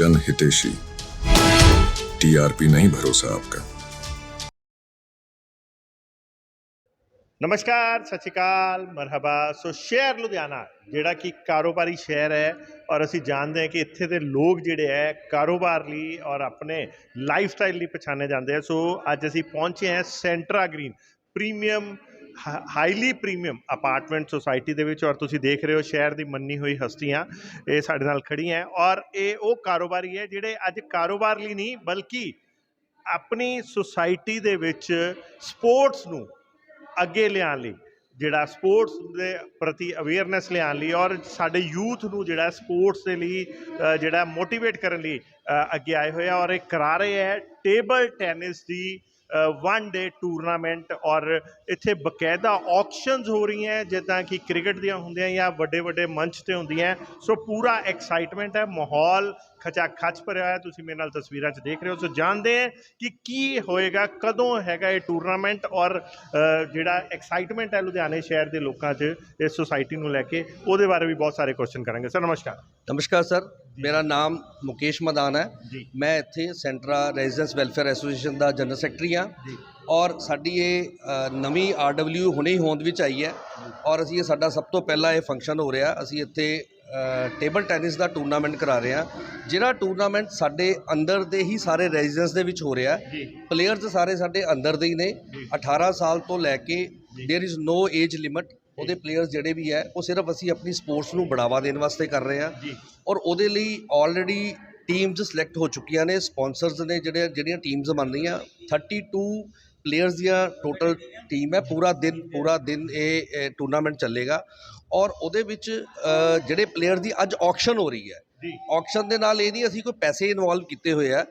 जन हितेशी टीआरपी नहीं भरोसा आपका ਨਮਸਕਾਰ ਸਤਿ ਸ਼੍ਰੀ ਅਕਾਲ ਮਰਹਬਾ ਸੋ ਸ਼ਹਿਰ ਲੁਧਿਆਣਾ ਜਿਹੜਾ ਕਿ ਕਾਰੋਬਾਰੀ ਸ਼ਹਿਰ ਹੈ ਔਰ ਅਸੀਂ ਜਾਣਦੇ ਹਾਂ ਕਿ ਇੱਥੇ ਦੇ ਲੋਕ ਜਿਹੜੇ ਹੈ ਕਾਰੋਬਾਰ ਲਈ ਔਰ ਆਪਣੇ ਲਾਈਫ ਸਟਾਈਲ ਲਈ ਪਛਾਣੇ ਜਾਂਦੇ ਆ ਸੋ ਅੱਜ ਅਸੀਂ ਪਹੁੰਚੇ ਹਾਂ ਸੈਂਟਰਾ green premium highly premium apartment society ਦੇ ਵਿੱਚ ਔਰ ਤੁਸੀਂ ਦੇਖ ਰਹੇ ਹੋ ਸ਼ਹਿਰ ਦੀ ਮੰਨੀ ਹੋਈ ਹਸਤੀਆਂ, ਇਹ ਸਾਡੇ ਨਾਲ ਖੜੀਆਂ ਔਰ ਇਹ ਉਹ ਕਾਰੋਬਾਰੀ ਹੈ ਜਿਹੜੇ ਅੱਜ ਕਾਰੋਬਾਰ ਲਈ ਨਹੀਂ ਬਲਕਿ ਆਪਣੀ ਸੁਸਾਇਟੀ ਦੇ ਵਿੱਚ ਸਪੋਰਟਸ ਨੂੰ ਅੱਗੇ ਲਿਆਉਣ ਲਈ, ਜਿਹੜਾ ਸਪੋਰਟਸ ਦੇ ਪ੍ਰਤੀ ਅਵੇਅਰਨੈਸ ਲਿਆਉਣ ਲਈ ਔਰ ਸਾਡੇ ਯੂਥ ਨੂੰ ਜਿਹੜਾ ਸਪੋਰਟਸ ਦੇ ਲਈ ਜਿਹੜਾ ਮੋਟੀਵੇਟ ਕਰਨ ਲਈ ਅੱਗੇ ਆਏ ਹੋਏ ਆ ਔਰ ਇਹ ਕਰਾ ਰਹੇ ਹੈ ਟੇਬਲ ਟੈਨਿਸ ਦੀ ਵਨ ਡੇ ਟੂਰਨਾਮੈਂਟ ਔਰ ਇੱਥੇ ਬਕਾਇਦਾ ਆਕਸ਼ਨਸ ਹੋ ਰਹੀਆਂ ਜਿੱਦਾਂ ਕਿ ਕ੍ਰਿਕਟ ਦੀਆਂ ਹੁੰਦੀਆਂ ਜਾਂ ਵੱਡੇ ਵੱਡੇ ਮੰਚ ਤੇ ਹੁੰਦੀਆਂ ਸੋ ਪੂਰਾ ਐਕਸਾਈਟਮੈਂਟ ਹੈ, ਮਾਹੌਲ ਖਚਾ ਖਚ ਭਰਿਆ ਹੋਇਆ ਤੁਸੀਂ ਮੇਰੇ ਨਾਲ ਤਸਵੀਰਾਂ 'ਚ ਦੇਖ ਰਹੇ ਹੋ। ਸੋ ਜਾਣਦੇ ਹੈ ਕਿ ਕੀ ਹੋਏਗਾ ਕਦੋਂ ਹੈਗਾ ਇਹ ਟੂਰਨਾਮੈਂਟ ਔਰ ਜਿਹੜਾ ਐਕਸਾਈਟਮੈਂਟ ਹੈ ਲੁਧਿਆਣੇ ਸ਼ਹਿਰ ਦੇ ਲੋਕਾਂ 'ਚ ਇਸ ਸੁਸਾਇਟੀ ਨੂੰ ਲੈ ਕੇ ਉਹਦੇ ਬਾਰੇ ਵੀ ਬਹੁਤ ਸਾਰੇ ਕੁਐਸਚਨ ਕਰਾਂਗੇ। ਸਰ ਨਮਸਕਾਰ। ਨਮਸਕਾਰ ਸਰ। ਮੇਰਾ ਨਾਮ ਮੁਕੇਸ਼ ਮਦਾਨ ਹੈ। ਮੈਂ ਇੱਥੇ ਸੈਂਟਰਾ ਰੈਜ਼ੀਡੈਂਸ ਵੈਲਫੇਅਰ ਐਸੋਸੀਏਸ਼ਨ ਦਾ ਜਨਰਲ ਸੈਕਟਰੀ ਹਾਂ। ਔਰ ਸਾਡੀ ਇਹ ਨਵੀਂ ਆਰਡਬਲਯੂ ਹੁਣੇ ਹੀ ਹੋਂਦ ਵਿੱਚ ਆਈ ਹੈ। ਔਰ ਅਸੀਂ ਇਹ ਸਾਡਾ ਸਭ ਤੋਂ ਪਹਿਲਾ ਇਹ ਫੰਕਸ਼ਨ ਹੋ ਰਿਹਾ। ਅਸੀਂ ਇੱਥੇ ਟੇਬਲ ਟੈਨਿਸ ਦਾ ਟੂਰਨਾਮੈਂਟ ਕਰਾ ਰਹੇ ਹਾਂ ਜਿਹੜਾ ਟੂਰਨਾਮੈਂਟ ਸਾਡੇ ਅੰਦਰ ਦੇ ਹੀ ਸਾਰੇ ਰੈਜ਼ੀਡੈਂਸ ਦੇ ਵਿੱਚ ਹੋ ਰਿਹਾ ਜੀ ਪਲੇਅਰਸ ਸਾਰੇ ਸਾਡੇ ਅੰਦਰ ਦੇ ਹੀ ਨੇ 18 ਸਾਲ ਤੋਂ ਲੈ ਕੇ there is no age limit ਉਹਦੇ ਪਲੇਅਰਸ ਜਿਹੜੇ ਵੀ ਹੈ ਉਹ ਸਿਰਫ ਅਸੀਂ ਆਪਣੀ ਸਪੋਰਟਸ ਨੂੰ ਬੜਾਵਾ ਦੇਣ ਵਾਸਤੇ ਕਰ ਰਹੇ ਹਾਂ ਜੀ ਔਰ ਉਹਦੇ ਲਈ ਆਲਰੇਡੀ ਟੀਮਸ ਸਿਲੈਕਟ ਹੋ ਚੁੱਕੀਆਂ ਨੇ ਸਪਾਂਸਰਸ ਨੇ ਜਿਹੜੇ ਜਿਹੜੀਆਂ ਟੀਮਸ ਬਣ ਰਹੀਆਂ 32 ਪਲੇਅਰਸ ਦੀਆਂ ਟੋਟਲ ਟੀਮ ਹੈ ਪੂਰਾ ਦਿਨ ਪੂਰਾ ਦਿਨ ਇਹ ਟੂਰਨਾਮੈਂਟ ਚੱਲੇਗਾ ਔਰ ਉਹਦੇ ਵਿੱਚ ਜਿਹੜੇ ਪਲੇਅਰ ਦੀ ਅੱਜ ਆਕਸ਼ਨ ਹੋ ਰਹੀ ਹੈ। ਆਕਸ਼ਨ ਦੇ ਨਾਲ ਇਹ ਨਹੀਂ ਅਸੀਂ ਕੋਈ ਪੈਸੇ ਇਨਵੋਲਵ ਕੀਤੇ ਹੋਏ ਆ।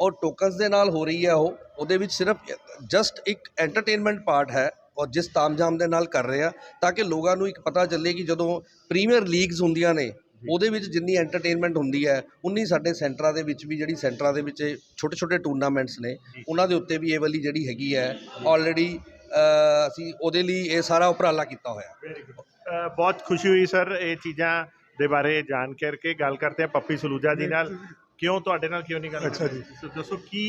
ਔਰ ਟੋਕਨਸ ਦੇ ਨਾਲ ਹੋ ਰਹੀ ਹੈ ਉਹ। ਉਹਦੇ ਵਿੱਚ ਸਿਰਫ ਜਸਟ ਇੱਕ ਐਂਟਰਟੇਨਮੈਂਟ ਪਾਰਟ ਹੈ ਔਰ ਜਿਸ ਤਾਮਝਾਮ ਦੇ ਨਾਲ ਕਰ ਰਹੇ ਆ ਤਾਂ ਕਿ ਲੋਕਾਂ ਨੂੰ ਇੱਕ ਪਤਾ ਚੱਲੇ ਕਿ ਜਦੋਂ ਪ੍ਰੀਮੀਅਰ ਲੀਗਸ ਹੁੰਦੀਆਂ ਨੇ ਉਹਦੇ ਵਿੱਚ ਜਿੰਨੀ ਐਂਟਰਟੇਨਮੈਂਟ ਹੁੰਦੀ ਹੈ ਉਨੀ ਸਾਡੇ ਸੈਂਟਰਾਂ ਦੇ ਵਿੱਚ ਵੀ ਜਿਹੜੀ ਸੈਂਟਰਾਂ ਦੇ ਵਿੱਚ ਛੋਟੇ ਛੋਟੇ ਟੂਰਨਾਮੈਂਟਸ ਨੇ ਉਹਨਾਂ ਦੇ ਉੱਤੇ ਵੀ ਇਹ ਵਾਲੀ ਜਿਹੜੀ ਹੈਗੀ ਹੈ ਆਲਰੇਡੀ ਅਸੀਂ ਉਹਦੇ ਲਈ ਇਹ ਸਾਰਾ ਉਪਰਾਲਾ ਕੀਤਾ ਹੋਇਆ। ਬਹੁਤ ਖੁਸ਼ੀ ਹੋਈ ਸਰ ਇਹ ਚੀਜ਼ਾਂ ਦੇ ਬਾਰੇ ਜਾਣ ਕਰਕੇ। ਗੱਲ ਕਰਦੇ ਆ ਪੱਪੀ ਸਲੂਜਾ ਜੀ ਨਾਲ। ਕਿਉਂ ਤੁਹਾਡੇ ਨਾਲ ਕਿਉਂ ਨਹੀਂ ਗੱਲ ਅੱਛਾ ਜੀ। ਸੋ ਦੱਸੋ ਕੀ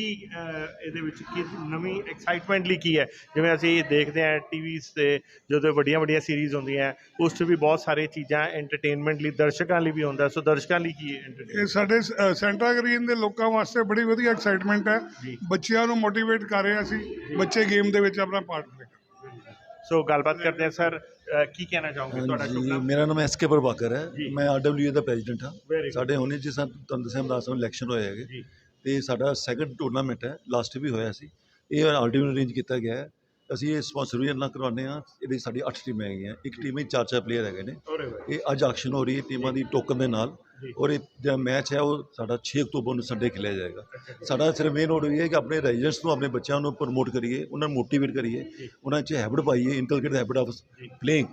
ਇਹਦੇ ਵਿੱਚ ਕੀ ਨਵੀਂ ਐਕਸਾਈਟਮੈਂਟ ਲਈ ਕੀ ਹੈ? ਜਿਵੇਂ ਅਸੀਂ ਦੇਖਦੇ ਹਾਂ ਟੀਵੀਜ਼ ਤੇ ਜਦੋਂ ਵੱਡੀਆਂ ਵੱਡੀਆਂ ਸੀਰੀਜ਼ ਹੁੰਦੀਆਂ ਉਸ 'ਚ ਵੀ ਬਹੁਤ ਸਾਰੀ ਚੀਜ਼ਾਂ ਐਂਟਰਟੇਨਮੈਂਟ ਲਈ ਦਰਸ਼ਕਾਂ ਲਈ ਵੀ ਹੁੰਦਾ। ਸੋ ਦਰਸ਼ਕਾਂ ਲਈ ਕੀ ਹੈ? ਇਹ ਸਾਡੇ ਸੈਂਟਰਾ ਗ੍ਰੀਨ ਦੇ ਲੋਕਾਂ ਵਾਸਤੇ ਬੜੀ ਵਧੀਆ ਐਕਸਾਈਟਮੈਂਟ ਹੈ। ਬੱਚਿਆਂ ਨੂੰ ਮੋਟੀਵੇਟ ਕਰ ਰਹੇ ਅਸੀਂ ਬੱਚੇ ਗੇਮ ਦੇ ਵਿੱਚ ਆਪਣਾ ਪਾਰਟ ਲੈ ਸੋ ਗੱਲਬਾਤ ਕਰਦੇ ਹਾਂ ਸਰ ਕੀ ਕਹਿਣਾ ਚਾਹੋਗੇ ਤੁਹਾਡਾ ਸ਼ੁਭ ਨਾਮ ਮੇਰਾ ਨਾਮ ਐਸ ਕੇ ਪ੍ਰਭਾਕਰ ਜੀ। ਹੈ ਮੈਂ ਆਰਡਬਲਯੂ ਦਾ ਪ੍ਰੈਜ਼ੀਡੈਂਟ ਹਾਂ. ਸਾਡੇ ਹੁਣੇ ਜਿਸ ਤਰ੍ਹਾਂ ਤੁਹਾਨੂੰ ਦੱਸਿਆ ਮਦਾਸ ਨੂੰ ਇਲੈਕਸ਼ਨ ਹੋਏ ਹੈਗੇ। ਜੀ। ਤੇ ਸਾਡਾ ਸੈਕੰਡ ਟੂਰਨਾਮੈਂਟ ਹੈ ਲਾਸਟ ਵੀ ਹੋਇਆ ਸੀ। ਇਹ ਆਰਡਬਲਯੂ ਅਰੇਂਜ ਕੀਤਾ ਗਿਆ ਹੈ। ਅਸੀਂ ਇਹ ਸਪਾਂਸਰ ਵੀ ਨਾਲ ਕਰਵਾਉਂਦੇ ਹਾਂ ਇਹਦੀ ਸਾਡੀ 8 ਟੀਮਾਂ ਹੈਗੀਆਂ। ਇੱਕ ਟੀਮ ਵਿੱਚ ਚਾਰ ਚਾਰ ਪਲੇਅਰ ਹੈਗੇ ਨੇ। ਇਹ ਅੱਜ ਆਕਸ਼ਨ ਹੋ ਰਹੀ ਹੈ ਟੀਮਾਂ ਦੀ ਟੋਕਨ ਦੇ ਨਾਲ। ਜੀ। ਔਰ ਇਹ ਜਿਹੜਾ ਮੈਚ ਹੈ ਉਹ ਸਾਡਾ 6 ਅਕਤੂਬਰ ਨੂੰ ਸੰਡੇ ਖੇਲਿਆ ਜਾਏਗਾ। ਸਾਡਾ ਸਿਰਫ ਮੇਨ ਰੋਡ ਇਹ ਹੈ ਕਿ ਆਪਣੇ ਰੈਜ਼ੀਡੈਂਟਸ ਨੂੰ ਆਪਣੇ ਬੱਚਿਆਂ ਨੂੰ ਪ੍ਰਮੋਟ ਕਰੀਏ ਉਹਨਾਂ ਨੂੰ ਮੋਟੀਵੇਟ ਕਰੀਏ। ਉਹਨਾਂ 'ਚ ਹੈਬਿਟ ਪਾਈਏ inculcate the habit of. Playing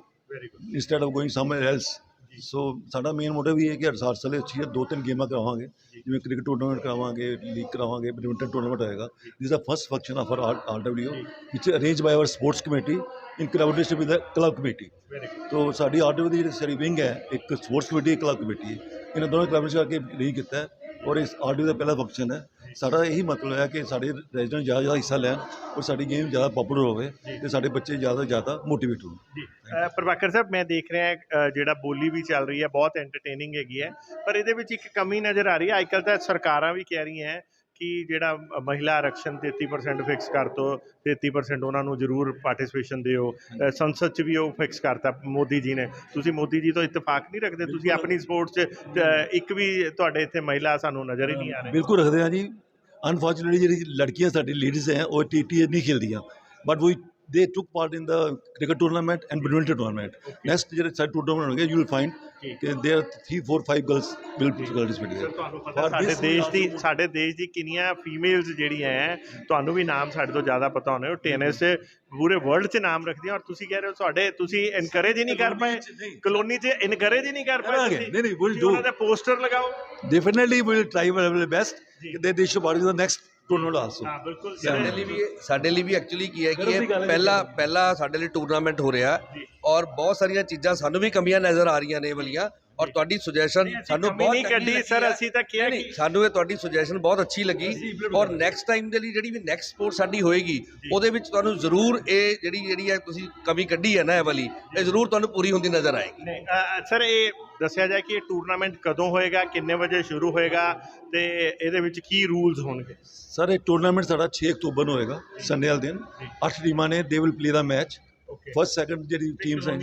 instead of going somewhere else so ਸਾਡਾ ਮੇਨ ਮੋਟਿਵ ਇਹ ਹੈ ਕਿ ਹਰ ਸਾਲ ਸਾਲੇ ਅੱਛੀ ਦੋ ਤਿੰਨ ਗੇਮਾਂ ਕਰਾਵਾਂਗੇ ਜਿਵੇਂ ਕ੍ਰਿਕਟ ਟੂਰਨਾਮੈਂਟ ਕਰਾਵਾਂਗੇ ਲੀਗ ਕਰਾਵਾਂਗੇ ਬੈਡਮਿੰਟਨ ਟੂਰਨਾਮੈਂਟ ਹੋਏਗਾ। This the first function of R RWA which arrange by our sports committee in collaboration with the club committee ਤੋ ਸਾਡੀ ਆਰਡਬਲਯੂ ਦੀ ਜਿਹੜੀ ਸਾਡੀ ਵਿੰਗ ਹੈ ਇੱਕ ਸਪੋਰਟਸ ਕਮੇਟੀ ਇੱਕ ਕਲੱਬ ਕਮੇਟੀ ਹੈ। ਇਹਨਾਂ ਦੋਨੋਂ ਕਲੱਬ ਕਰਕੇ ਕੇ ਕੀਤਾ ਹੈ ਔਰ ਇਸ ਆਰਡਬਲਯੂ ਦਾ ਪਹਿਲਾ ਫੰਕਸ਼ਨ ਹੈ। ਸਾਡਾ ਇਹੀ ਮਤਲਬ ਹੈ ਕਿ ਸਾਡੇ ਰੈਜ਼ੀਡੈਂਟ ਜ਼ਿਆਦਾ ਜ਼ਿਆਦਾ ਹਿੱਸਾ ਲੈਣ ਔਰ ਸਾਡੀ ਗੇਮ ਜ਼ਿਆਦਾ ਪਪੂਲਰ ਹੋਵੇ ਤੇ ਸਾਡੇ ਬੱਚੇ ਜ਼ਿਆਦਾ ਤੋਂ ਜ਼ਿਆਦਾ ਮੋਟੀਵੇਟ ਹੋਣ। ਜੀ ਪ੍ਰਭਾਕਰ ਸਾਹਿਬ, ਮੈਂ ਦੇਖ ਰਿਹਾ ਜਿਹੜਾ ਬੋਲੀ ਵੀ ਚੱਲ ਰਹੀ ਹੈ, ਬਹੁਤ ਐਂਟਰਟੇਨਿੰਗ ਹੈਗੀ ਹੈ, ਪਰ ਇਹਦੇ ਵਿੱਚ ਇੱਕ ਕਮੀ ਨਜ਼ਰ ਆ ਰਹੀ ਹੈ। ਅੱਜਕੱਲ ਤਾਂ ਸਰਕਾਰਾਂ ਵੀ ਕਹਿ ਰਹੀਆਂ ਹੈ ਕਿ ਜਿਹੜਾ ਮਹਿਲਾ ਆਰਕਸ਼ਣ 33% ਫਿਕਸ ਕਰ ਦੋ 33% ਉਹਨਾਂ ਨੂੰ ਜ਼ਰੂਰ ਪਾਰਟਿਸਿਪੇਸ਼ਨ ਦਿਓ। ਸੰਸਦ 'ਚ ਵੀ ਉਹ ਫਿਕਸ ਕਰਤਾ ਮੋਦੀ ਜੀ ਨੇ। ਤੁਸੀਂ ਮੋਦੀ ਜੀ ਤੋਂ ਇਤਫਾਕ ਨਹੀਂ ਰੱਖਦੇ? ਤੁਸੀਂ ਆਪਣੀ ਸਪੋਰਟਸ 'ਚ ਇੱਕ ਵੀ ਤੁਹਾਡੇ ਇੱਥੇ ਮਹਿਲਾ ਸਾਨੂੰ ਨਜ਼ਰ ਹੀ ਨਹੀਂ ਆ ਰਹੀ। ਬਿਲਕੁਲ ਰੱਖਦੇ ਹਾਂ ਜੀ। ਅਨਫੋਰਚੂਨੇਟਲੀ ਜਿਹੜੀ ਲੜਕੀਆਂ ਸਾਡੀ ਲੇਡੀਜ਼ ਹੈ ਉਹ ਟੀਟੀ ਨਹੀਂ ਖੇਲਦੀਆਂ। But we they took part in the cricket tournament and badminton tournament. Okay. Next year, side tournament ਹੋਣਗੇ you will find ਕਿ there are 3 4 girls will participate there. ਸਾਡੇ ਦੇਸ਼ ਦੀ ਸਾਡੇ ਦੇਸ਼ ਦੀ ਕਿੰਨੀਆਂ ਫੀਮੇਲਸ ਜਿਹੜੀਆਂ ਹੈ ਤੁਹਾਨੂੰ ਵੀ ਨਾਮ ਸਾਡੇ ਤੋਂ ਜ਼ਿਆਦਾ ਪਤਾ ਹੋਣੇ ਉਹ ਟੈਨਿਸ ਪੂਰੇ ਵਰਲਡ 'ਚ ਨਾਮ ਰੱਖਦੀਆਂ ਔਰ ਤੁਸੀਂ ਕਹਿ ਰਹੇ ਹੋ ਤੁਹਾਡੇ ਤੁਸੀਂ ਇਨਕਰੇਜ ਹੀ ਨਹੀਂ ਕਰ ਪਾਏ ਕਲੋਨੀ 'ਚ ਇਨਕਰੇਜ ਹੀ ਨਹੀਂ ਕਰ ਪਾਏ ਨਹੀਂ ਨਹੀਂ ਵਿਲ ਡੂ ਉਹਨਾਂ ਦਾ ਪੋਸਟਰ ਲਗਾਓ definitely will try available best they they should organise next tournament also ਹਾਂ ਬਿਲਕੁਲ ਸਾਡੇ ਲਈ ਵੀ ਸਾਡੇ ਲਈ ਵੀ ਐਕਚੁਅਲੀ ਕੀ ਹੈ ਕਿ ਇਹ ਪਹਿਲਾ ਪਹਿਲਾ ਸਾਡੇ ਲਈ ਟੂਰਨਾਮੈਂਟ ਹੋ ਰਿਹਾ। ਔਰ ਬਹੁਤ ਸਾਰੀਆਂ ਚੀਜ਼ਾਂ ਸਾਨੂੰ ਵੀ ਕਮੀਆਂ ਨਜ਼ਰ ਆ ਰਹੀਆਂ ਨੇ ਵਾਲੀਆਂ। ਔਰ ਤੁਹਾਡੀ ਸੁਜੈਸ਼ਨ ਸਾਨੂੰ ਬਹੁਤ ਕੱਢੀ ਸਰ। ਅਸੀਂ ਤਾਂ ਕਿਹਾ ਨਹੀਂ, ਕਿ ਸਾਨੂੰ ਇਹ ਤੁਹਾਡੀ ਸੁਜੈਸ਼ਨ ਬਹੁਤ ਅੱਛੀ ਲੱਗੀ ਔਰ ਨੈਕਸਟ ਟਾਈਮ ਦੇ ਲਈ ਜਿਹੜੀ ਵੀ ਨੈਕਸਟ ਸਪੋਰਟ ਸਾਡੀ ਹੋਏਗੀ ਉਹਦੇ ਵਿੱਚ ਤੁਹਾਨੂੰ ਜ਼ਰੂਰ ਇਹ ਜਿਹੜੀ ਜਿਹੜੀ ਹੈ ਤੁਸੀਂ ਕਮੀ ਕੱਢੀ ਹੈ ਨਾ ਇਹ ਵਾਲੀ ਇਹ ਜ਼ਰੂਰ ਤੁਹਾਨੂੰ ਪੂਰੀ ਹੁੰਦੀ ਨਜ਼ਰ ਆਏਗੀ। ਸਰ ਇਹ ਦੱਸਿਆ ਜਾਏ ਕਿ ਇਹ ਟੂਰਨਾਮੈਂਟ ਕਦੋਂ ਹੋਏਗਾ ਕਿੰਨੇ ਵਜੇ ਸ਼ੁਰੂ ਹੋਏਗਾ ਤੇ ਇਹਦੇ ਵਿੱਚ ਕੀ ਰੂਲਸ ਹੋਣਗੇ? ਸਰ ਇਹ ਟੂਰਨਾਮੈਂਟ ਸਾਡਾ 6 ਅਕਤੂਬਰ ਨੂੰ ਹੋਏਗਾ ਸੰਡੇ ਵਾਲੇ ਦਿਨ। ਅੱਠ ਟੀਮਾਂ ਨੇ they will play the match first second ਜਿਹੜੀ ਟੀਮਸ ਹੈ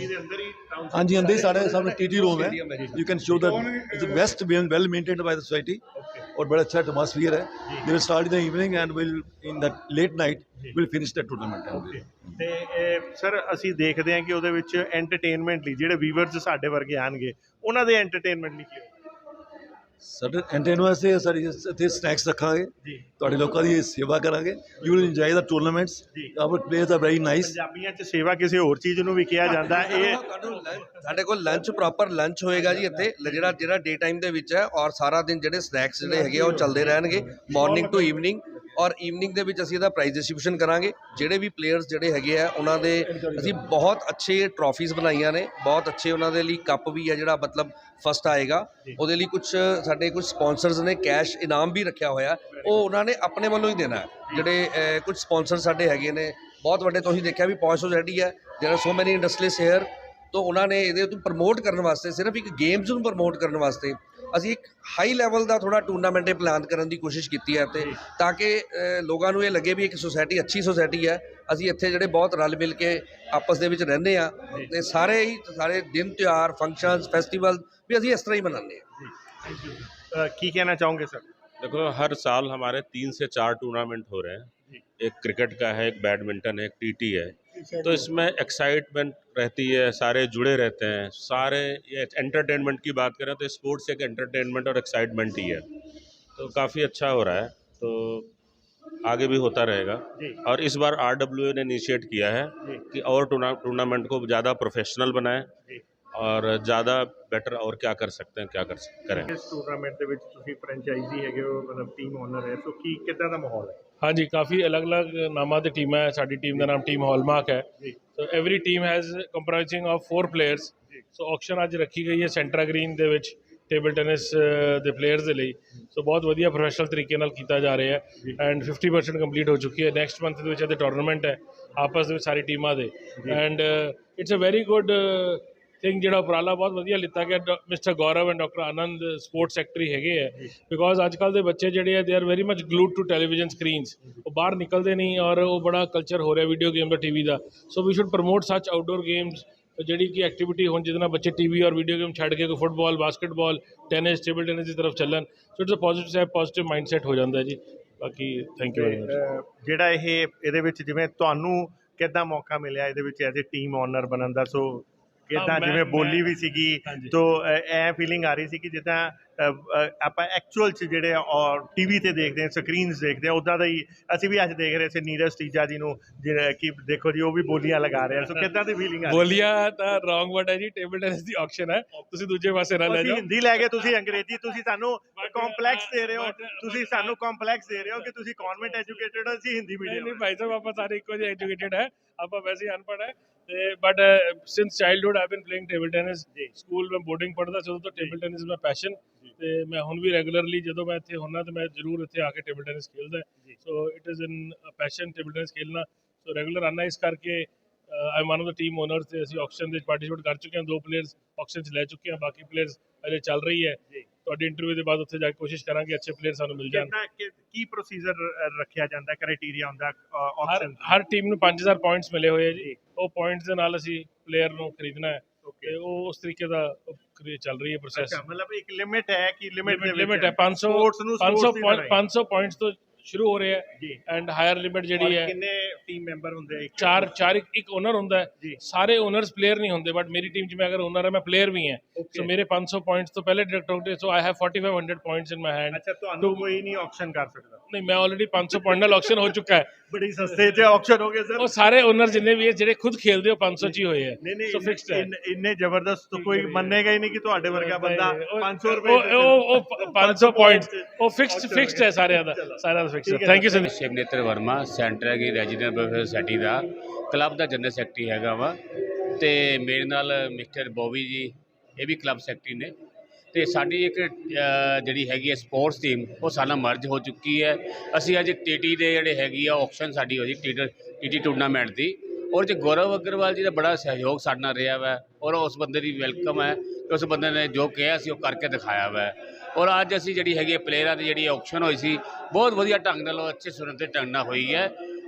ਦੇ ਅੰਦਰ ਹੀ township ਹਾਂਜੀ ਅੰਦਰ ਹੀ ਸਾਡੇ ਸਾਹਮਣੇ ਟੀਟੀ ਰੂਮ ਹੈ Stadium ਹੈ you can show that it's best well maintained by the society और बड़ा अच्छा एटमॉस्फेयर है they will start in the evening and will in the late night will finish the tournament ਤੇ sir ਅਸੀਂ ਦੇਖਦੇ ਹਾਂ ਕਿ ਉਹਦੇ ਵਿੱਚ ਐਂਟਰਟੇਨਮੈਂਟ ਲਈ ਜਿਹੜੇ ਵੀਵਰਸ ਸਾਡੇ ਵਰਗੇ ਆਣਗੇ ਉਹਨਾਂ ਦੇ ਐਂਟਰਟੇਨਮੈਂਟ ਲਈ ਕੀ ਹੋਊਗਾ ਸਾਡੇ ਐਂਟਰਟੇਨ ਵਾਸਤੇ ਸਾਡੀ ਇੱਥੇ ਸਨੈਕਸ ਰੱਖਾਂਗੇ। ਜੀ। ਤੁਹਾਡੇ ਲੋਕਾਂ ਦੀ ਸੇਵਾ ਕਰਾਂਗੇ। You will enjoy the tournaments. Our players are very nice ਪੰਜਾਬੀਆਂ 'ਚ ਸੇਵਾ ਕਿਸੇ ਹੋਰ ਚੀਜ਼ ਨੂੰ ਵੀ ਕਿਹਾ ਜਾਂਦਾ ਇਹ ਸਾਡੇ ਕੋਲ ਲੰਚ ਪ੍ਰੋਪਰ ਲੰਚ ਹੋਏਗਾ ਜੀ ਇੱਥੇ। ਜਿਹੜਾ ਜਿਹੜਾ ਡੇ ਟਾਈਮ ਦੇ ਵਿੱਚ ਹੈ ਔਰ ਸਾਰਾ ਦਿਨ ਜਿਹੜੇ ਸਨੈਕਸ ਜਿਹੜੇ ਹੈਗੇ ਆ ਉਹ ਚੱਲਦੇ ਰਹਿਣਗੇ। ਮਾਰਨਿੰਗ ਟੂ ਈਵਨਿੰਗ ਔਰ ਈਵਨਿੰਗ ਦੇ ਵਿੱਚ ਅਸੀਂ ਇਹਦਾ ਪ੍ਰਾਈਜ਼ ਡਿਸਟ੍ਰੀਬਿਊਸ਼ਨ ਕਰਾਂਗੇ। ਜਿਹੜੇ ਵੀ ਪਲੇਅਰਸ ਜਿਹੜੇ ਹੈਗੇ ਆ ਉਹਨਾਂ ਦੇ ਅਸੀਂ ਬਹੁਤ ਅੱਛੇ ਟਰੋਫੀਜ਼ ਬਣਾਈਆਂ ਨੇ। ਬਹੁਤ ਅੱਛੇ ਉਹਨਾਂ ਦੇ ਲਈ ਕੱਪ ਵੀ ਹੈ ਜਿਹੜਾ ਮਤਲਬ ਫਸਟ ਆਏਗਾ। ਉਹਦੇ ਲਈ ਕੁਝ ਸਾਡੇ ਕੁਝ ਸਪਾਂਸਰਸ ਨੇ ਕੈਸ਼ ਇਨਾਮ ਵੀ ਰੱਖਿਆ ਹੋਇਆ, ਉਹ ਉਹਨਾਂ ਨੇ ਆਪਣੇ ਵੱਲੋਂ ਹੀ ਦੇਣਾ ਜਿਹੜੇ ਕੁਝ ਸਪਾਂਸਰ ਸਾਡੇ ਹੈਗੇ ਨੇ, ਬਹੁਤ ਵੱਡੇ ਤੁਸੀਂ ਦੇਖਿਆ ਵੀ ਪੌਸ਼ ਸੋਸਾਇਟੀ ਹੈ ਜਿਹੜਾ ਸੋ ਮੈਨੀ ਇੰਡਸਟਰੀਜ਼ ਹੇਅਰ ਤੋਂ ਉਹਨਾਂ ਨੇ ਇਹਦੇ ਨੂੰ ਪ੍ਰਮੋਟ ਕਰਨ ਵਾਸਤੇ, ਸਿਰਫ ਇੱਕ ਗੇਮਸ ਨੂੰ ਪ੍ਰਮੋਟ ਕਰਨ ਵਾਸਤੇ, ਅਸੀਂ ਇੱਕ ਹਾਈ ਲੈਵਲ ਦਾ ਥੋੜਾ ਟੂਰਨਾਮੈਂਟ ਇਹ ਪਲਾਨ ਕਰਨ ਦੀ ਕੋਸ਼ਿਸ਼ ਕੀਤੀ ਹੈ ਤੇ ਤਾਂ ਕਿ ਲੋਕਾਂ ਨੂੰ ਇਹ ਲੱਗੇ ਵੀ ਇੱਕ ਸੁਸਾਇਟੀ ਅੱਛੀ ਸੁਸਾਇਟੀ ਹੈ, ਅਸੀਂ ਇੱਥੇ ਜਿਹੜੇ ਬਹੁਤ ਰਲ ਮਿਲ ਕੇ ਆਪਸ ਦੇ ਵਿੱਚ ਰਹਿੰਦੇ ਆ ਤੇ ਸਾਰੇ ਹੀ, ਸਾਰੇ ਦਿਨ ਤਿਉਹਾਰ ਫੰਕਸ਼ਨਸ ਫੈਸਟੀਵਲ ਵੀ ਅਸੀਂ ਇਸ ਤਰ੍ਹਾਂ ਹੀ ਮਨਾਉਂਦੇ ਆ की कहना चाहोगे सर देखो हर साल हमारे तीन से चार टूर्नामेंट हो रहे हैं। एक क्रिकेट का है एक बैडमिंटन है एक टीटी है। तो इसमें एक्साइटमेंट रहती है सारे जुड़े रहते हैं। सारे ये एंटरटेनमेंट की बात करें तो स्पोर्ट्स एक एंटरटेनमेंट और एक्साइटमेंट ही है। तो काफ़ी अच्छा हो रहा है तो आगे भी होता रहेगा। और इस बार आरडब्ल्यूए ने इनिशिएट किया है कि और टूर्नामेंट को ज़्यादा प्रोफेशनल बनाए। ਔਰ ਜ਼ਿਆਦਾ ਬੈਟਰ ਔਰ ਕੀ ਕਰ ਸਕਦੇ ਹਾਂ ਕੀ ਕਰ ਕਰੇ। ਇਸ ਟੂਰਨਾਮੈਂਟ ਦੇ ਵਿੱਚ ਤੁਸੀਂ ਫਰੈਂਚਾਈਜ਼ੀ ਹੈਗੇ ਹੋ ਮਤਲਬ ਟੀਮ ਓਨਰ ਹੈ ਸੋ ਕੀ ਕਿੱਦਾਂ ਦਾ ਮਾਹੌਲ ਹੈ? ਹਾਂਜੀ ਕਾਫੀ ਅਲੱਗ-ਅਲੱਗ ਨਾਮਾਂ ਤੇ ਟੀਮਾਂ ਹੈ ਸਾਡੀ ਟੀਮ ਦਾ ਨਾਮ ਟੀਮ ਹੌਲਮਾਰਕ ਹੈ। So every team has comprising of four players so auction ਅੱਜ ਰੱਖੀ ਗਈ ਹੈ ਸੈਂਟਰਾ ਗ੍ਰੀਨ ਦੇ ਵਿੱਚ ਟੇਬਲ ਟੈਨਿਸ ਦੇ ਪਲੇਅਰਸ ਦੇ ਲਈ। ਸੋ ਬਹੁਤ ਵਧੀਆ ਪ੍ਰੋਫੈਸ਼ਨਲ ਤਰੀਕੇ ਨਾਲ ਕੀਤਾ ਜਾ ਰਿਹਾ ਹੈ ਐਂਡ 50% ਕੰਪਲੀਟ ਹੋ ਚੁੱਕੀ ਹੈ। ਨੈਕਸਟ ਮੰਥ ਦੇ ਵਿੱਚ ਇਹਦੇ ਟੂਰਨਾਮੈਂਟ ਹੈ ਆਪਸ ਦੇ ਵਿੱਚ ਸਾਰੀ ਟੀਮਾਂ ਦੇ। And it's a very good thing ਜਿਹੜਾ ਉਪਰਾਲਾ ਬਹੁਤ ਵਧੀਆ ਲਿੱਤਾ ਗਿਆ mister Gaurav and doctor Anand sports secretary ਹੈਗੇ ਹੈ ਬਿਕੋਜ਼ ਅੱਜ ਕੱਲ ਦੇ ਬੱਚੇ ਜਿਹੜੇ ਆ they are very much glued to television screens ਉਹ ਬਾਹਰ ਨਿਕਲਦੇ ਨਹੀਂ ਔਰ ਉਹ ਬੜਾ ਕਲਚਰ ਹੋ ਰਿਹਾ ਵੀਡੀਓ ਗੇਮ ਦਾ TV the. So we should promote such outdoor games ਜਿਹੜੀ ਕਿ ਐਕਟੀਵਿਟੀ ਹੋਣ ਜਿਹਦੇ ਨਾਲ ਬੱਚੇ ਟੀਵੀ ਔਰ ਵੀਡੀਓ ਗੇਮ ਛੱਡ ਕੇ ਕੋਈ football basketball tennis table tennis ਦੀ ਤਰਫ ਚੱਲਣ। So it's a positive sap positive mindset ਹੋ ਜਾਂਦਾ ਜੀ। ਬਾਕੀ ਥੈਂਕ ਯੂ ਵੈਰੀ ਮਚ ਜਿਹੜਾ ਇਹ ਇਹਦੇ ਵਿੱਚ ਜਿਵੇਂ ਤੁਹਾਨੂੰ ਕਿੱਦਾਂ ਮੌਕਾ ਮਿਲਿਆ ਇਹਦੇ ਵਿੱਚ ਐਜ਼ ਅ ਟੀਮ ਓਨਰ ਬਣਨ ਦਾ। ਸੋ ਹਾਂ, ਮੈਂ- ਜਿਵੇਂ ਬੋਲੀ ਵੀ ਸੀਗੀ ਹਾਂਜੀ। ਤੋ ਐ ਫੀਲਿੰਗ ਆ ਰਹੀ ਸੀ ਕਿ ਜਿੱਦਾਂ ਅ, ਅ, ਆਪਾਂ ਐਕਚੁਅਲ ਚ ਜਿਹੜੇ ਔਰ ਟੀਵੀ ਤੇ ਦੇਖਦੇ ਹਾਂ ਸਕਰੀਨਸ ਦੇਖਦੇ ਹਾਂ ਉਦਾਂ ਦਾ ਹੀ ਅਸੀਂ ਵੀ ਅੱਜ ਦੇਖ ਰਹੇ ਸੀ ਨੀਰਜ ਤੀਜਾ ਜੀ ਨੂੰ ਜਿਹੜਾ ਕਿ ਦੇਖੋ ਜੀ ਉਹ ਵੀ ਬੋਲੀਆਂ ਲਗਾ ਰਹੇ। ਆ ਸੋ ਕਿੱਦਾਂ ਦੀ ਫੀਲਿੰਗ ਆ ਰਹੀ? ਬੋਲੀਆ ਤਾਂ ਰੋਂਗ ਵਰਡ ਹੈ ਜੀ ਟੇਬਲ ਟੈਨਿਸ ਦੀ ਆਕਸ਼ਨ ਹੈ। ਤੁਸੀਂ ਦੂਜੇ ਪਾਸੇ ਨਾ ਲੈ ਅਸੀਂ ਜਾਓ। ਹਿੰਦੀ ਲੈ ਕੇ ਤੁਸੀਂ ਅੰਗਰੇਜ਼ੀ ਤੁਸੀਂ ਸਾਨੂੰ But, ਕੰਪਲੈਕਸ ਦੇ ਰਹੇ ਹੋ but- ਤੁਸੀਂ ਸਾਨੂੰ ਕੰਪਲੈਕਸ ਦੇ ਰਹੇ ਹੋ ਕਿ ਤੁਸੀਂ ਕਨਵੈਂਟ ਐਜੂਕੇਟਡ ਹੋ ਅਸੀਂ ਹਿੰਦੀ ਨਹੀਂ ਨਹੀਂ ਮੀਡੀਅਮ ਭਾਈ ਸਾਹਿਬ ਆਪਾਂ ਸਾਰੇ ਇੱਕੋ ਜਿਹੇ ਐਜੂਕੇਟਡ ਹੈ। ਆਪਾਂ ਵੈਸੇ ਹੀ ਅਨਪੜ੍ਹ ਹੈ। ਤੇ but since childhood I been playing table tennis school ਮੈਂ ਬੋਰਡਿੰਗ ਪੜਦਾ ਸੀ ਉਦੋਂ ਤੋਂ ਟੇਬਲ ਟੈਨਿਸ ਮੇਰਾ ਪੈਸ਼ਨ ਤੇ ਮੈਂ ਹੁਣ ਵੀ ਰੈਗੂਲਰਲੀ ਜਦੋਂ ਮੈਂ ਇੱਥੇ ਹੁੰਨਾ ਤਾਂ ਮੈਂ ਜ਼ਰੂਰ ਇੱਥੇ ਆ ਕੇ ਟੇਬਲ ਟੈਨਿਸ ਖੇਲਦਾ। So it is in passion table tennis ਖੇਡਣਾ ਸੋ ਰੈਗੂਲਰ ਆਨਾ ਇਸ ਕਰਕੇ I one of the team owners ਤੇ ਅਸੀਂ ਆਕਸ਼ਨ ਦੇ ਪਾਰਟਿਸਿਪੇਟ ਕਰ ਚੁੱਕੇ ਹਾਂ। ਦੋ ਪਲੇਅਰਸ ਆਕਸ਼ਨ 'ਚ ਲੈ ਚੁੱਕੇ ਹਾਂ ਬਾਕੀ ਪਲੇਅਰਸ ਅਜੇ ਚੱਲ ਰਹੀ ਹੈ। ਤੁਹਾਡੀ ਇੰਟਰਵਿਊ ਦੇ ਬਾਅਦ ਉੱਥੇ ਜਾ ਕੇ ਕੋਸ਼ਿਸ਼ ਕਰਾਂਗੇ ਅੱਛੇ ਪਲੇਅਰ ਸਾਨੂੰ ਮਿਲ ਜਾਣ। ਕਿ- ਪ੍ਰੋਸੀਜਰ ਰੱਖਿਆ ਜਾਂਦਾ ਕ੍ਰਾਈਟੇਰੀਆ ਹੁੰਦਾ ਹਰ ਆਕਸ਼ਨ ਹਰ ਟੀਮ ਨੂੰ 5000 ਪੁਆਇੰਟਸ ਮਿਲੇ ਹੋਏ ਆ ਜੀ। ਉਹ ਪੁਆਇੰਟਸ ਦੇ ਨਾਲ ਅਸੀਂ ਪਲੇਅਰ ਨੂੰ ਖਰੀਦਣਾ ਹੈ। ਤੇ ਉਹ ਉਸ ਤਰੀਕੇ ਦਾ ਚੱਲ ਰਹੀ ਹੈ ਪ੍ਰੋਸੈਸ ਮਤਲਬ ਇੱਕ ਲਿਮਿਟ ਹੈ ਕਿ ਲਿਮਿਟ ਲਿਮਿਟ ਹੈ? 500 Sports ਨੂੰ 500 sports ਦੀ point- ਲੜਾਈ। 500 ਪੁਆਇੰਟਸ ਤੋਂ ਸ਼ੁਰੂ ਹੋ ਰਿਹਾ ਹੈ ਜੀ। ਐਂਡ ਹਾਇਰ ਲਿਮਿਟ ਜਿਹੜੀ ਹੈ ਕਿੰਨੇ ਟੀਮ ਮੈਂਬਰ ਹੁੰਦੇ ਚਾਰ ਚਾਰ ਇੱਕ- ਓਨਰ ਹੁੰਦਾ ਹੈ। ਸਾਰੇ ਓਨਰਸ ਪਲੇਅਰ ਨਹੀਂ ਹੁੰਦੇ ਬਟ ਮੇਰੀ ਟੀਮ 'ਚ ਮੈਂ ਅਗਰ ਓਨਰ ਹਾਂ ਮੈਂ ਪਲੇਅਰ ਵੀ ਹਾਂ. ਸੋ ਮੇਰੇ 500 ਪੁਆਇੰਟਸ ਤੋਂ ਪਹਿਲੇ direct out so I have 4500 points in my hand ਅੱਛਾ ਤੁਹਾਨੂੰ ਕੋਈ ਨਹੀਂ ਆਕਸ਼ਨ ਕਰ ਸਕਦਾ। ਨਹੀਂ ਮੈਂ ਆਲਰੇਡੀ 500 ਪੁਆਇੰਟ ਨਾਲ ਆਕਸ਼ਨ ਹੋ ਚੁੱਕਾ ਹੈ। ਬੜੀ ਸਸਤੇ 'ਚ ਆਕਸ਼ਨ ਹੋ ਗਏ ਸਰ ਉਹ ਸਾਰੇ ਓਨਰ ਜਿੰਨੇ ਵੀ ਹੈ ਜਿਹੜੇ ਖੁਦ ਖੇਲਦੇ ਹੋ 500 ਚ ਹੀ ਹੋਏ ਹੈ। ਸੋ ਫਿਕਸਡ ਹੈ। ਇੰਨੇ- ਜ਼ਬਰਦਸਤ ਤਾਂ ਕੋਈ ਮੰਨੇਗਾ ਹੀ ਨਹੀਂ ਕਿ ਤੁਹਾਡੇ ਵਰਗਾ ਬੰਦਾ ਉਹ- 500 ਰੁਪਏ ਉਹ ਉਹ ਉਹ 500 ਪੁਆਇੰਟ ਉਹ ਫਿਕਸਡ ਫਿਕਸਡ ਹੈ ਸਾਰਿਆਂ ਦਾ ਸਾਰਿਆਂ fixed thank you Sandeep Shivnetra Verma centre the resident welfare society ਦਾ। ਕਲੱਬ ਦਾ ਜਨਰਲ ਸੈਕਟਰੀ ਹੈਗਾ ਵਾ। ਤੇ ਮੇਰੇ ਨਾਲ ਮਿਸਟਰ ਬੋਬੀ ਜੀ ਇਹ ਵੀ ਕਲੱਬ ਸੈਕਟਰੀ ਨੇ। ਤੇ ਸਾਡੀ ਇੱਕ ਜਿਹੜੀ ਹੈਗੀ ਹੈ ਸਪੋਰਟਸ ਟੀਮ ਉਹ ਸਾਡਾ ਮਰਜ ਹੋ ਚੁੱਕੀ ਹੈ। ਅਸੀਂ ਅੱਜ ਟੀਟੀ ਦੇ ਜਿਹੜੇ ਹੈਗੀ ਆ ਆਕਸ਼ਨ ਸਾਡੀ ਹੋਈ ਟੀਟੀ ਟੂਰਨਾਮੈਂਟ ਦੀ। ਔਰ ਚ ਗੌਰਵ ਅਗਰਵਾਲ ਜੀ ਦਾ ਬੜਾ ਸਹਿਯੋਗ ਸਾਡੇ ਨਾਲ ਰਿਹਾ ਵਾ ਔਰ ਉਸ ਬੰਦੇ ਦੀ ਵੈਲਕਮ ਹੈ ਕਿ ਉਸ ਬੰਦੇ ਨੇ ਜੋ ਕਿਹਾ ਸੀ ਉਹ ਕਰਕੇ ਦਿਖਾਇਆ ਵਾ। ਔਰ ਅੱਜ ਅਸੀਂ ਜਿਹੜੀ ਹੈਗੀ ਹੈ ਪਲੇਅਰਾਂ ਦੀ ਜਿਹੜੀ ਆਕਸ਼ਨ ਹੋਈ ਸੀ, ਬਹੁਤ ਵਧੀਆ ਢੰਗ ਨਾਲ ਉਹ ਅੱਛੇ ਸੁਰਤ 'ਤੇ ਢੰਗ ਨਾਲ ਹੋਈ ਹੈ।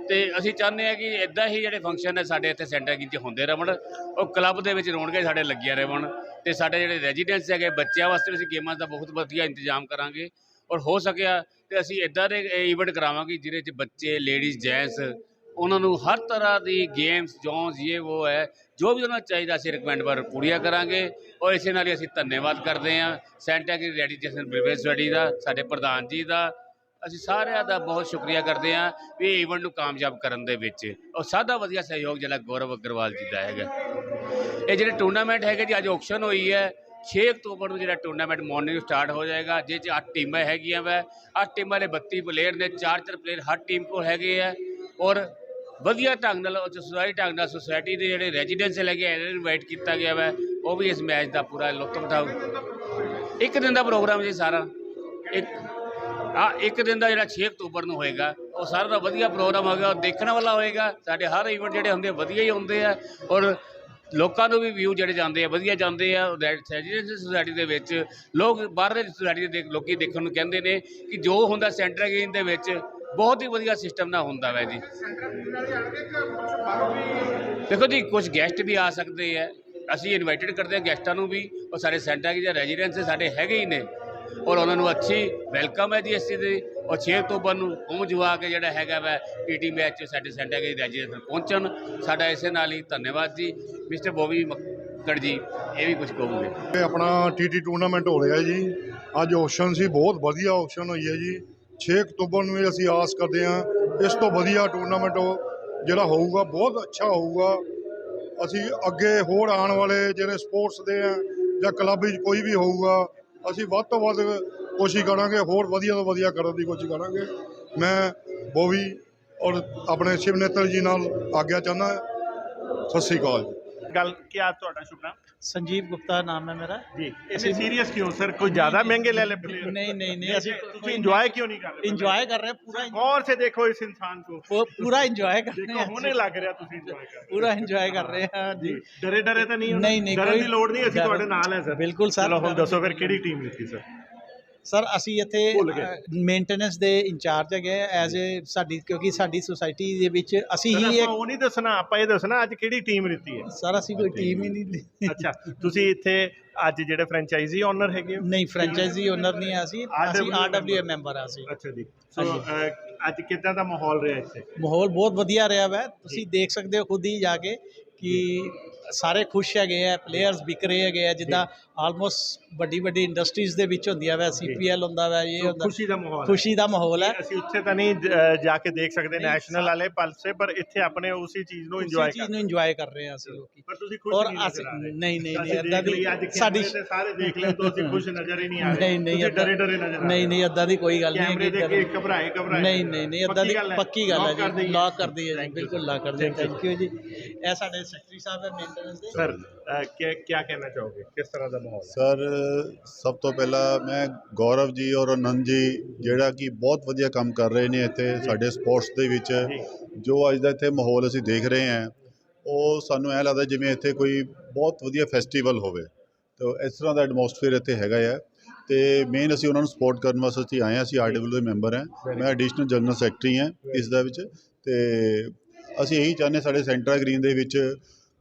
ਤੇ ਅਸੀਂ ਚਾਹੁੰਦੇ ਹਾਂ ਕਿ ਇਦਾਂ ਹੀ ਜਿਹੜੇ ਫੰਕਸ਼ਨ ਹੈ ਸਾਡੇ ਇੱਥੇ ਸੈਂਟਰ ਵਿੱਚ ਹੁੰਦੇ ਰਹਿਣ ਉਹ ਕਲੱਬ ਦੇ ਵਿੱਚ ਰੌਣਕਾਂ ਸਾਡੇ ਲੱਗੀਆਂ ਰਹਿਣ ਤੇ ਸਾਡੇ ਜਿਹੜੇ ਰੈਜ਼ੀਡੈਂਟਸ ਹੈਗੇ, ਬੱਚਿਆਂ ਵਾਸਤੇ ਅਸੀਂ ਗੇਮਾਂ ਦਾ ਬਹੁਤ ਵਧੀਆ ਇੰਤਜ਼ਾਮ ਕਰਾਂਗੇ। ਔਰ ਹੋ ਸਕਿਆ ਤੇ ਅਸੀਂ ਇਦਾਂ ਦੇ ਇਵੈਂਟ ਕਰਾਵਾਂਗੇ ਜਿਹਦੇ 'ਚ ਬੱਚੇ ਲੇਡੀਜ਼ ਜੈਂਟਸ ਉਹਨਾਂ ਨੂੰ ਹਰ ਤਰ੍ਹਾਂ ਦੀ ਗੇਮਸ ਜੋਨਸ ਇਹ ਉਹ ਹੈ, ਜੋ ਵੀ ਉਹਨਾਂ ਨੂੰ ਚਾਹੀਦਾ ਅਸੀਂ ਰਿਕਮੈਂਡ ਪਰ ਪੂਰੀਆਂ ਕਰਾਂਗੇ ਔਰ ਇਸੇ ਨਾਲ ਹੀ ਅਸੀਂ ਧੰਨਵਾਦ ਕਰਦੇ ਹਾਂ ਸੈਂਟਾ ਕੀ ਰੈਡੀਟੇਸ਼ਨ ਪ੍ਰੀਵੀਅਸ ਸਟੱਡੀ ਦਾ, ਸਾਡੇ ਪ੍ਰਧਾਨ ਜੀ ਦਾ। ਅਸੀਂ ਸਾਰਿਆਂ ਦਾ ਬਹੁਤ ਸ਼ੁਕਰੀਆ ਕਰਦੇ ਹਾਂ ਵੀ ਈਵੈਂਟ ਨੂੰ ਕਾਮਯਾਬ ਕਰਨ ਦੇ ਵਿੱਚ ਔਰ ਸਾਡਾ ਵਧੀਆ ਸਹਿਯੋਗ ਜਿਹੜਾ ਗੌਰਵ ਅਗਰਵਾਲ ਜੀ ਦਾ ਹੈਗਾ। ਇਹ ਜਿਹੜੇ ਟੂਰਨਾਮੈਂਟ ਹੈਗੇ ਜੀ, ਅੱਜ ਆਕਸ਼ਨ ਹੋਈ ਹੈ। 6 ਅਕਤੂਬਰ ਨੂੰ ਜਿਹੜਾ ਟੂਰਨਾਮੈਂਟ ਮਾਰਨਿੰਗ ਸਟਾਰਟ ਹੋ ਜਾਏਗਾ ਜਿਸ 'ਚ 8 ਟੀਮਾਂ ਹੈਗੀਆਂ ਵੈ। 8 ਟੀਮਾਂ ਦੇ 32 ਪਲੇਅਰ ਨੇ 4-4 ਪਲੇਅਰ ਹਰ ਟੀਮ ਕੋਲ ਹੈਗੇ ਆ। ਔਰ ਵਧੀਆ ਢੰਗ ਨਾਲ ਸੁਸਾਇਟੀ ਢੰਗ ਨਾਲ ਸੁਸਾਇਟੀ ਦੇ ਜਿਹੜੇ ਰੈਜ਼ੀਡੈਂਸ ਲੱਗੇ ਇਹਨਾਂ ਨੂੰ ਇਨਵਾਈਟ ਕੀਤਾ ਗਿਆ ਵਾ, ਉਹ ਵੀ ਇਸ ਮੈਚ ਦਾ ਪੂਰਾ ਲੁਤਫ ਉਠਾਓ ਇੱਕ ਦਿਨ ਦਾ ਪ੍ਰੋਗਰਾਮ ਜੀ ਸਾਰਾ। ਇੱਕ ਆ ਇੱਕ ਦਿਨ ਦਾ ਜਿਹੜਾ 6 ਅਕਤੂਬਰ ਨੂੰ ਹੋਏਗਾ, ਉਹ ਸਾਰਾ ਦਾ ਵਧੀਆ ਪ੍ਰੋਗਰਾਮ ਹੋਏਗਾ ਔਰ ਦੇਖਣ ਵਾਲਾ ਹੋਏਗਾ। ਸਾਡੇ ਹਰ ਇਵੈਂਟ ਜਿਹੜੇ ਹੁੰਦੇ ਆ, ਵਧੀਆ ਹੀ ਹੁੰਦੇ ਆ। ਔਰ ਲੋਕਾਂ ਨੂੰ ਵੀ ਵਿਊ ਜਿਹੜੇ ਜਾਂਦੇ ਆ, ਵਧੀਆ ਜਾਂਦੇ ਆ। ਰੈਜ਼ੀਡੈਂਸ਼ੀਅਲ ਸੁਸਾਇਟੀ ਦੇ ਵਿੱਚ, ਲੋਕ ਬਾਹਰਲੇ ਸੁਸਾਇਟੀ ਦੇ ਦੇਖ- ਲੋਕੀ ਦੇਖਣ ਨੂੰ ਕਹਿੰਦੇ ਨੇ ਕਿ ਜੋ ਹੁੰਦਾ ਸੈਂਟਰ ਗੇਮ ਦੇ ਵਿੱਚ ਬਹੁਤ ਹੀ ਵਧੀਆ ਸਿਸਟਮ ਨਾਲ ਹੁੰਦਾ ਵੈ ਜੀ। ਦੇਖੋ ਜੀ ਕੁਝ ਗੈਸਟ ਵੀ ਆ ਸਕਦੇ ਆ। ਅਸੀਂ ਇਨਵਾਈਟਡ ਕਰਦੇ ਆ ਗੈਸਟਾਂ ਨੂੰ ਵੀ, ਉਹ ਸਾਡੇ ਸੈਂਟਰ ਦੇ ਰੈਜ਼ੀਡੈਂਸ ਸਾਡੇ ਹੈਗੇ ਹੀ ਨੇ। ਔਰ ਉਹਨਾਂ ਨੂੰ ਅੱਛੀ ਵੈਲਕਮ ਹੈ ਜੀ ਇਸ ਚੀਜ਼ ਦੀ। ਔਰ 6 ਅਕਤੂਬਰ ਨੂੰ ਪਹੁੰਚ ਜਵਾ ਕੇ ਜਿਹੜਾ ਹੈਗਾ ਵੈ, ਪੀਟੀ ਮੈਚ ਸਾਡੇ ਸੈਂਟਰ ਦੇ ਰੈਜ਼ੀਡੈਂਸ ਪਹੁੰਚਣ। ਸਾਡਾ ਇਸੇ ਨਾਲ ਹੀ ਧੰਨਵਾਦ ਜੀ। ਮਿਸਟਰ ਬੋਬੀ ਮੱਕੜ ਜੀ, ਇਹ ਵੀ ਕੁਝ ਕਹੋਗੇ? ਇਹ ਆਪਣਾ ਟੀਟੀ ਟੂਰਨਾਮੈਂਟ ਹੋ ਰਿਹਾ ਜੀ। ਅੱਜ ਆਕਸ਼ਨ ਸੀ, ਬਹੁਤ ਵਧੀਆ ਆਕਸ਼ਨ ਹੋਈ ਹੈ ਜੀ। 6 ਅਕਤੂਬਰ ਨੂੰ ਵੀ ਅਸੀਂ ਆਸ ਕਰਦੇ ਹਾਂ, ਇਸ ਤੋਂ ਵਧੀਆ ਟੂਰਨਾਮੈਂਟ ਜਿਹੜਾ ਹੋਊਗਾ, ਬਹੁਤ ਅੱਛਾ ਹੋਊਗਾ। ਅਸੀਂ ਅੱਗੇ ਹੋਰ ਆਉਣ ਵਾਲੇ ਜਿਹੜੇ ਸਪੋਰਟਸ ਦੇ ਆ ਜਾਂ ਕਲੱਬ ਵਿੱਚ ਕੋਈ ਵੀ ਹੋਊਗਾ, ਅਸੀਂ ਵੱਧ ਤੋਂ ਵੱਧ ਕੋਸ਼ਿਸ਼ ਕਰਾਂਗੇ, ਹੋਰ ਵਧੀਆ ਤੋਂ ਵਧੀਆ ਕਰਨ ਦੀ ਕੋਸ਼ਿਸ਼ ਕਰਾਂਗੇ। ਮੈਂ ਬੋਵੀ ਔਰ ਆਪਣੇ ਸ਼ਿਵ ਨੇਤਰ ਜੀ ਨਾਲ ਆਗਿਆ ਚਾਹੁੰਦਾ। ਸਤਿ ਸ੍ਰੀ ਅਕਾਲ ਜੀ। ਗੱਲ ਕੀ ਆ ਤੁਹਾਡਾ ਸ਼ੁਭ ਨਾਮ ਸੰਜੀਵ ਗੁਪਤਾ ਨਾਮ ਹੈ ਮੇਰਾ ਜੀ ਅਸੀਂ ਸੀਰੀਅਸ ਕਿਉਂ ਸਰ ਕੋਈ ਜ਼ਿਆਦਾ ਮਹਿੰਗੇ ਲੈ ਲੈ ਪਲੇਅਰ नहीं नहीं नहीं ऐसी ਤੁਸੀਂ ਇੰਜੋਏ ਕਿਉਂ ਨਹੀਂ ਕਰ ਰਹੇ ਇੰਜੋਏ ਕਰ ਰਹੇ ਪੂਰਾ ਗੌਰ ਸੇ ਦੇਖੋ ਇਸ ਇਨਸਾਨ ਕੋ वो पूरा एंजॉय कर रहे ਦੇਖੋ हैं ਹੁਣੇ ਲੱਗ ਰਿਹਾ ਤੁਸੀਂ ਇੰਜੋਏ ਕਰ ਰਹੇ। पूरा एंजॉय कर रहे हैं हाँ जी ਡਰੇ ਡਰੇ ਤਾਂ ਨਹੀਂ ਹੋ ਨਾ? ਨਹੀਂ, ਨਹੀਂ, ਡਰਨ ਕੋਈ- ਦੀ ਲੋੜ ਨਹੀਂ ਅਸੀਂ ਤੁਹਾਡੇ ਨਾਲ ਹੈ ਸਰ ਬਿਲਕੁਲ ਸਰ, ਚਲੋ ਹੁਣ ਡਰਨ- ਦੱਸੋ ਫਿਰ ਕਿਹੜੀ ਟੀਮ ਜਿੱਤੀ ਸਰ ਸਰ ਅਸੀਂ ਇੱਥੇ। ਮੇਨਟੇਨੈਂਸ ਦੇ ਇੰਚਾਰਜ ਹੈਗੇ ਐਜ਼ ਅ ਸਾਡੀ ਕਿਉਂਕਿ ਸਾਡੀ ਸੁਸਾਇਟੀ ਦੇ ਵਿੱਚ ਅਸੀਂ ਹੀ ਇੱਕ ਉਹ ਨਹੀਂ ਦੱਸਣਾ ਆਪਾਂ ਇਹ ਦੱਸਣਾ ਅੱਜ ਕਿਹੜੀ ਟੀਮ ਲਿੱਤੀ ਹੈ? ਸਰ ਅਸੀਂ ਕੋਈ ਟੀਮ ਹੀ ਨਹੀਂ। ਅੱਛਾ ਤੁਸੀਂ ਇੱਥੇ ਅੱਜ ਜਿਹੜੇ ਫਰੈਂਚਾਈਜ਼ੀ ਓਨਰ ਹੈਗੇ ਹੋ? ਨਹੀਂ ਫਰੈਂਚਾਈਜ਼ੀ ਓਨਰ ਨਹੀਂ ਆ ਅਸੀਂ ਅਸੀਂ ਆਰਡਬਲਯੂ ਮੈਂਬਰ ਆ ਅਸੀਂ। ਅੱਛਾ ਜੀ। ਸੋ ਅੱਜ ਕਿੱਦਾਂ ਦਾ ਮਾਹੌਲ ਰਿਹਾ ਇੱਥੇ? ਮਾਹੌਲ ਬਹੁਤ ਵਧੀਆ ਰਿਹਾ ਵੈ। ਤੁਸੀਂ ਦੇਖ ਸਕਦੇ ਹੋ ਖੁਦ ਹੀ ਜਾ ਕੇ ਕਿ ਸਾਰੇ ਖੁਸ਼ ਹੈਗੇ ਆ ਪਲੇਅਰਸ ਵਿਕ ਰਹੇ ਹੈਗੇ ਆ ਜਿੱਦਾਂ ਆਲਮੋਸਟ ਵੱਡੀ ਵੱਡੀ ਇੰਡਸਟਰੀਜ਼ ਦੇ ਵਿੱਚ ਹੁੰਦੀਆਂ ਵੈ ਸੀਪੀਐਲ ਹੁੰਦਾ ਵੈ ਇਹ ਹੁੰਦਾ। ਖੁਸ਼ੀ ਦਾ ਮਾਹੌਲ ਹੈ। ਖੁਸ਼ੀ ਦਾ ਮਾਹੌਲ ਹੈ। ਅਸੀਂ ਉੱਥੇ ਤਾਂ ਨਹੀਂ ਜਾ ਕੇ ਦੇਖ ਸਕਦੇ ਨੈਸ਼ਨਲ ਵਾਲੇ ਪਲਸੇ ਪਰ ਇੱਥੇ ਆਪਣੇ ਉਸੇ ਚੀਜ਼ ਨੂੰ ਉਸੇ ਇੰਜੋਏ ਚੀਜ਼ ਕਰ ਨੂੰ ਇੰਜੋਏ ਕਰ ਰਹੇ ਆ ਅਸੀਂ ਲੋਕੀ। ਪਰ ਤੁਸੀਂ ਖੁਸ਼ ਔਰ ਨਹੀਂ ਅਸੀਂ ਆ ਨਹੀਂ ਨਹੀਂ ਨਹੀਂ ਏਦਾਂ ਦੇਖ ਦੀ ਲਈ ਅੱਜ ਸਾਡੀ ਸਾਰੇ ਦੇਖ ਲੈ ਤਾਂ ਅਸੀਂ ਖੁਸ਼ ਨਜ਼ਰ ਹੀ ਨਹੀਂ ਆ ਰਹੇ। ਤੁਸੀਂ ਡਰੇ ਡਰੇ ਨਜ਼ਰ ਆ ਨਹੀਂ ਨਹੀਂ ਏਦਾਂ ਦੀ ਕੋਈ ਗੱਲ ਨਹੀਂ ਇੱਦਾਂ ਕੇ ਘਬਰਾਏ ਘਬਰਾਏ ਨਹੀਂ ਨਹੀਂ ਨਹੀਂ ਏਦਾਂ ਦੀ ਪੱਕੀ ਗੱਲ ਹੈ। ਜੀ। ਲੌਕ ਕਰ ਦਈਏ। ਜੀ. ਬਿਲਕੁਲ ਲੌਕ ਕਰ ਦਈਏ. ਥੈਂਕ ਯੂ ਜੀ। ਇਹ ਸਾਡੇ ਸੈਕਟਰੀ ਸਾਹਿਬ ਹੈ ਦੇ ਸਰ ਕੀ ਕੀ ਕਹਿਣਾ ਚਾਹੋਗੇ? ਕਿਸ ਤਰ੍ਹਾਂ ਦਾ ਮਾਹੌਲ ਹੈ? ਸਰ ਸਭ ਤੋਂ ਪਹਿਲਾਂ ਮੈਂ ਗੌਰਵ ਜੀ ਔਰ ਅਨੰਦ ਜੀ ਜਿਹੜਾ ਕਿ ਬਹੁਤ ਵਧੀਆ ਕੰਮ ਕਰ ਰਹੇ ਨੇ ਇੱਥੇ ਸਾਡੇ ਸਪੋਰਟਸ ਦੇ ਵਿੱਚ ਜੋ। ਅੱਜ ਦਾ ਇੱਥੇ ਮਾਹੌਲ ਅਸੀਂ ਦੇਖ ਰਹੇ ਹਾਂ ਉਹ ਸਾਨੂੰ ਐ ਲੱਗਦਾ ਜਿਵੇਂ ਇੱਥੇ ਕੋਈ ਬਹੁਤ ਵਧੀਆ ਫੈਸਟੀਵਲ ਹੋਵੇ। ਤਾਂ ਇਸ ਤਰ੍ਹਾਂ ਦਾ ਐਟਮੋਸਫੇਅਰ ਇੱਥੇ ਹੈਗਾ ਹੈ ਤੇ ਮੇਨ ਅਸੀਂ ਉਹਨਾਂ ਨੂੰ ਸਪੋਰਟ ਕਰਨ ਵਾਸਤੇ ਅਸੀਂ ਆਏ ਹਾਂ ਅਸੀਂ ਆਰਡਬਲਯੂ ਦੇ ਮੈਂਬਰ ਹਾਂ। ਮੈਂ ਐਡੀਸ਼ਨਲ ਜਨਰਲ ਸੈਕਟਰੀ ਹਾਂ ਇਸ ਦਾ ਵਿੱਚ। ਤੇ ਅਸੀਂ ਇਹੀ ਚਾਹੁੰਦੇ ਸਾਡੇ ਸੈਂਟਰ ਗ੍ਰੀਨ ਦੇ ਵਿੱਚ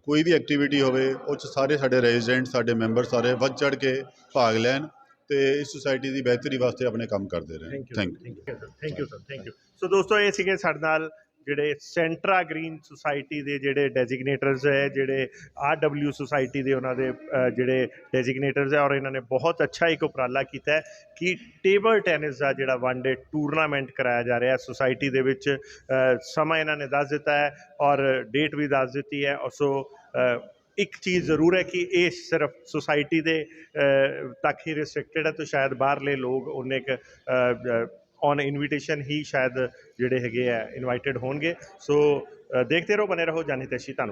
ਕੋਈ ਵੀ ਐਕਟੀਵਿਟੀ ਹੋਵੇ ਉਹ 'ਚ ਸਾਰੇ ਸਾਡੇ ਰੈਜ਼ੀਡੈਂਟ ਸਾਡੇ ਮੈਂਬਰ ਸਾਰੇ ਵੱਧ ਚੜ ਕੇ ਭਾਗ ਲੈਣ ਤੇ ਇਸ ਸੁਸਾਇਟੀ ਦੀ ਬਿਹਤਰੀ ਵਾਸਤੇ ਆਪਣੇ ਕੰਮ ਕਰਦੇ ਰਹਿਣ। Thank you thank you sir thank you ਸੋ ਦੋਸਤੋ ਇਹ ਸੀਗੇ ਸਾਡੇ ਨਾਲ ਜਿਹੜੇ ਸੈਂਟਰਾ ਗ੍ਰੀਨ ਸੁਸਾਇਟੀ ਦੇ ਜਿਹੜੇ ਡੈਜ਼ਿਗਨੇਟਰਸ ਹੈ, ਜਿਹੜੇ ਆਰਡਬਲਯੂ ਸੁਸਾਇਟੀ ਦੇ ਉਹਨਾਂ ਦੇ ਜਿਹੜੇ ਡੈਜ਼ਿਗਨੇਟਰਸ ਹੈ ਔਰ ਇਹਨਾਂ ਨੇ ਬਹੁਤ ਅੱਛਾ ਇੱਕ ਉਪਰਾਲਾ ਕੀਤਾ ਹੈ ਕਿ ਟੇਬਲ ਟੈਨਿਸ ਦਾ ਜਿਹੜਾ ਵਨ ਡੇ ਟੂਰਨਾਮੈਂਟ ਕਰਾਇਆ ਜਾ ਰਿਹਾ ਹੈ ਸੁਸਾਇਟੀ ਦੇ ਵਿੱਚ। ਸਮਾਂ ਇਹਨਾਂ ਨੇ ਦੱਸ ਦਿੱਤਾ ਹੈ ਔਰ ਡੇਟ ਵੀ ਦੱਸ ਦਿੱਤੀ ਹੈ। ਔਰ ਸੋ ਇੱਕ ਚੀਜ਼ ਜ਼ਰੂਰ ਹੈ ਕਿ ਇਹ ਸਿਰਫ ਸੁਸਾਇਟੀ ਦੇ ਤੱਕ ਹੀ ਰਿਸਟ੍ਰਿਕਟਡ ਹੈ ਤਾਂ ਸ਼ਾਇਦ ਬਾਹਰਲੇ ਲੋਕ ਉਹਨੇ ਇੱਕ ਔਨ ਇਨਵੀਟੇਸ਼ਨ ਹੀ ਸ਼ਾਇਦ ਜਿਹੜੇ ਹੈਗੇ ਆ ਇਨਵਾਈਟਡ ਹੋਣਗੇ। ਸੋ ਦੇਖਦੇ ਰਹੋ ਬਨੇ ਰਹੋ। ਜਾਨੀ ਤੇਸ਼ੀ, ਧੰਨਵਾਦ।